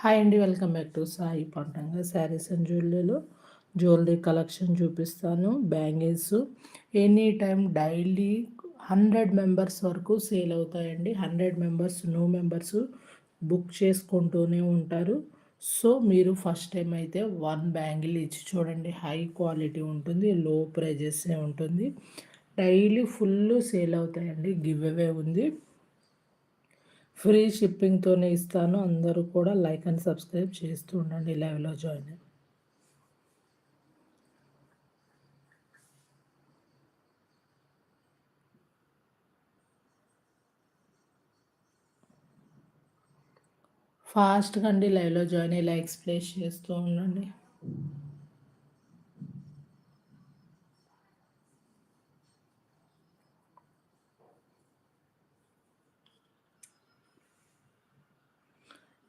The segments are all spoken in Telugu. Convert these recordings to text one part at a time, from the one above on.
హాయ్ అండి వెల్కమ్ బ్యాక్ టు సాయి పంటంగా శారీస్ అండ్ జ్యువెలరీలో. జ్యువెలరీ కలెక్షన్ చూపిస్తాను bangles. Any time daily hundred members వరకు సేల్ అవుతాయండి. Hundred members new members book చేసుకుంటూనే ఉంటారు. సో మీరు ఫస్ట్ టైం అయితే వన్ బ్యాంగిల్ ఇచ్చి చూడండి. హై క్వాలిటీ ఉంటుంది లో ప్రైజెస్ ఉంటుంది. డైలీ ఫుల్ సేల్ అవుతాయండి గివ్ అవే ఉంది. ఫ్రీ షిప్పింగ్తోనే ఇస్తాను. అందరూ కూడా లైక్ అండ్ సబ్స్క్రైబ్ చేస్తూ ఉండండి లైవ్లో జాయిన్ ఫాస్ట్గా అండి లైవ్లో జాయిన్ అయ్యి లైక్స్ ప్లేస్ చేస్తూ ఉండండి.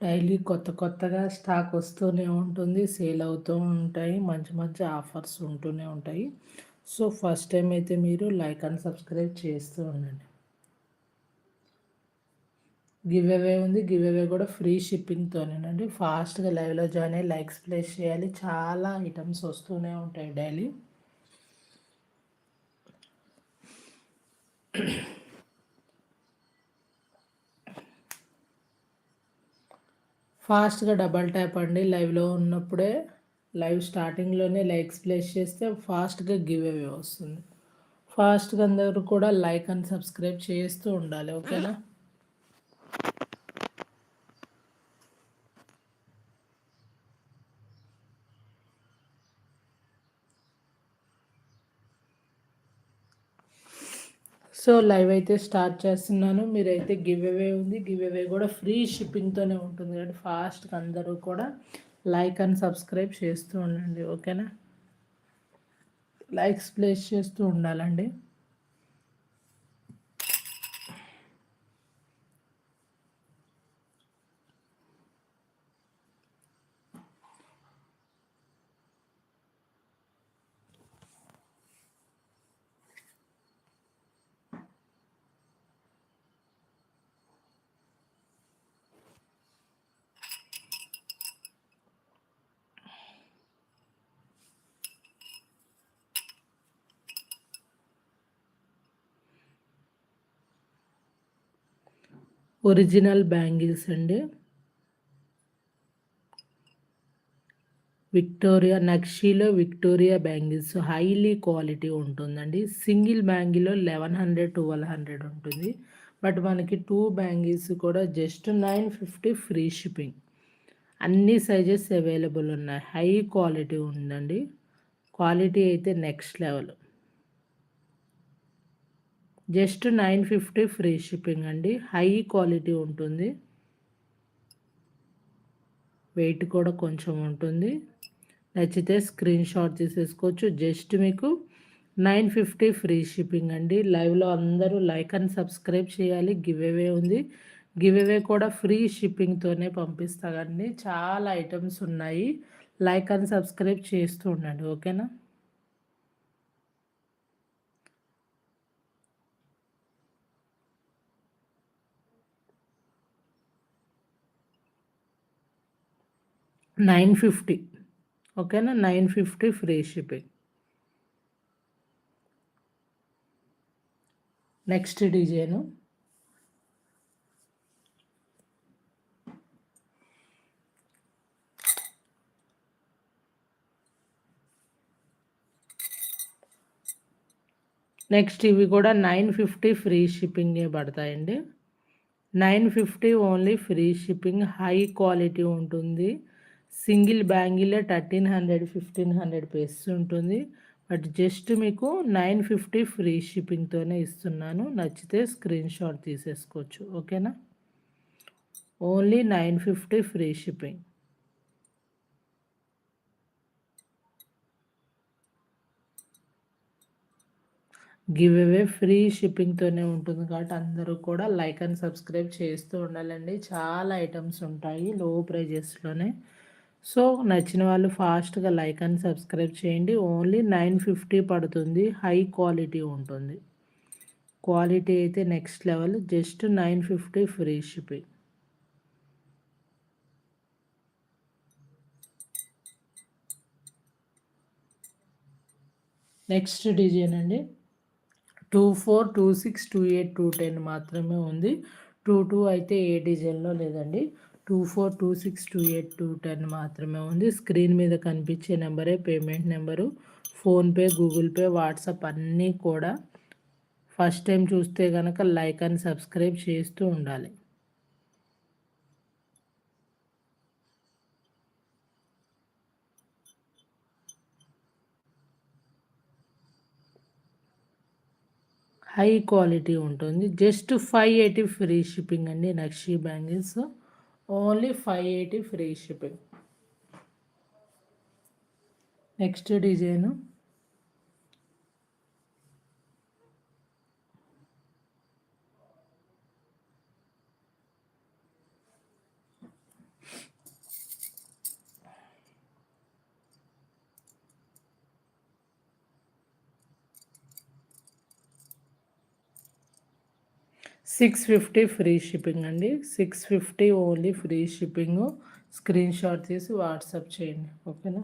డైలీ కొత్త కొత్తగా స్టాక్ వస్తూనే ఉంటుంది సేల్ అవుతూ ఉంటాయి మంచి మంచి ఆఫర్స్ ఉంటూనే ఉంటాయి. సో ఫస్ట్ టైం అయితే మీరు లైక్ అండ్ సబ్స్క్రైబ్ చేస్తూ ఉండండి. గివ్ అవే ఉంది గివ్ అవే కూడా ఫ్రీ షిప్పింగ్తోనేనండి. ఫాస్ట్గా లైవ్లో జాయిన్ అయ్యి లైక్స్ ప్లేస్ చేయాలి. చాలా ఐటమ్స్ వస్తూనే ఉంటాయి డైలీ. ఫాస్ట్గా డబల్ ట్యాప్ అండి లైవ్లో ఉన్నప్పుడే లైవ్ స్టార్టింగ్లోనే లైక్స్ ప్లేస్ చేస్తే ఫాస్ట్గా గివ్ అవే వస్తుంది. ఫాస్ట్గా అందరూ కూడా లైక్ అండ్ సబ్స్క్రైబ్ చేస్తూ ఉండాలి ఓకేనా? సో లైవ్ అయితే స్టార్ట్ చేస్తున్నాను. మీరైతే గివ్ అవే ఉంది. గివ్ అవే కూడా ఫ్రీ షిప్పింగ్తోనే ఉంటుంది కాబట్టి ఫాస్ట్గా అందరూ కూడా లైక్ అండ్ సబ్స్క్రైబ్ చేస్తూ ఉండండి. ఓకేనా? లైక్స్ ప్లేస్ చేస్తూ ఉండాలండి. ఒరిజినల్ బ్యాంగిల్స్ అండి. విక్టోరియా నక్షీలో విక్టోరియా బ్యాంగిల్స్ హైలీ క్వాలిటీ ఉంటుందండి. సింగిల్ బ్యాంగిల్లో లెవెన్ హండ్రెడ్ ట్వెల్వ్ హండ్రెడ్ ఉంటుంది. బట్ మనకి టూ బ్యాంగిల్స్ కూడా just nine fifty free shipping. అన్ని సైజెస్ అవైలబుల్ ఉన్నాయి. హై క్వాలిటీ ఉందండి. క్వాలిటీ అయితే next level. Just nine fifty free shipping అండి. హై క్వాలిటీ ఉంటుంది. వెయిట్ కూడా కొంచెం ఉంటుంది. నచ్చితే స్క్రీన్ షాట్ తీసేసుకోవచ్చు. జస్ట్ మీకు నైన్ ఫిఫ్టీ ఫ్రీ షిప్పింగ్ అండి. లైవ్లో అందరూ లైక్ అండ్ సబ్స్క్రైబ్ చేయాలి. గివ్ అవే ఉంది. గివ్ అవే కూడా ఫ్రీ షిప్పింగ్తోనే పంపిస్తామండి చాలా ఐటమ్స్ ఉన్నాయి. లైక్ అండ్ సబ్స్క్రైబ్ చేస్తూ ఉండండి. ఓకేనా? Nine fifty. ఓకేనా? Nine fifty free shipping. Next design. Next ఇవి కూడా నైన్ ఫిఫ్టీ ఫ్రీ షిప్పింగే పడతాయండి. Nine fifty only free shipping high quality ఉంటుంది. Single bangle thirteen hundred fifteen hundred face ఉంటుంది. బట్ జస్ట్ మీకు నైన్ ఫిఫ్టీ ఫ్రీ షిప్పింగ్తోనే ఇస్తున్నాను. నచ్చితే స్క్రీన్ షాట్ తీసేసుకోవచ్చు. ఓకేనా? Only nine fifty free shipping. Give away free షిప్పింగ్తోనే ఉంటుంది కాబట్టి అందరూ కూడా లైక్ అండ్ సబ్స్క్రైబ్ చేస్తూ ఉండాలండి. చాలా ఐటమ్స్ ఉంటాయి లో ప్రైజెస్లోనే సో నచ్చిన వాళ్ళు ఫాస్ట్గా లైక్ అండ్ సబ్స్క్రైబ్ చేయండి. ఓన్లీ నైన్ ఫిఫ్టీ పడుతుంది. హై క్వాలిటీ ఉంటుంది. క్వాలిటీ అయితే next level. Just nine fifty free shipping. Next design అండి. Two four two six two eight two ten మాత్రమే ఉంది. టూ టూ అయితే ఏ డిజైన్లో లేదండి. Two four two six two eight two ten మాత్రమే ఉంది. స్క్రీన్ మీద కనిపించే నెంబరే payment number PhonePe Google Pay WhatsApp అన్నీ కూడా ఫస్ట్ టైం చూస్తే కనుక లైక్ అండ్ సబ్స్క్రైబ్ చేస్తూ ఉండాలి. హై క్వాలిటీ ఉంటుంది. Just five eighty free shipping అండి. నక్షి bangles. Only five eighty free shipping. Next design. Six fifty free shipping అండి. Six fifty only free shipping. Screenshot తీసి వాట్సాప్ చేయండి. ఓకేనా?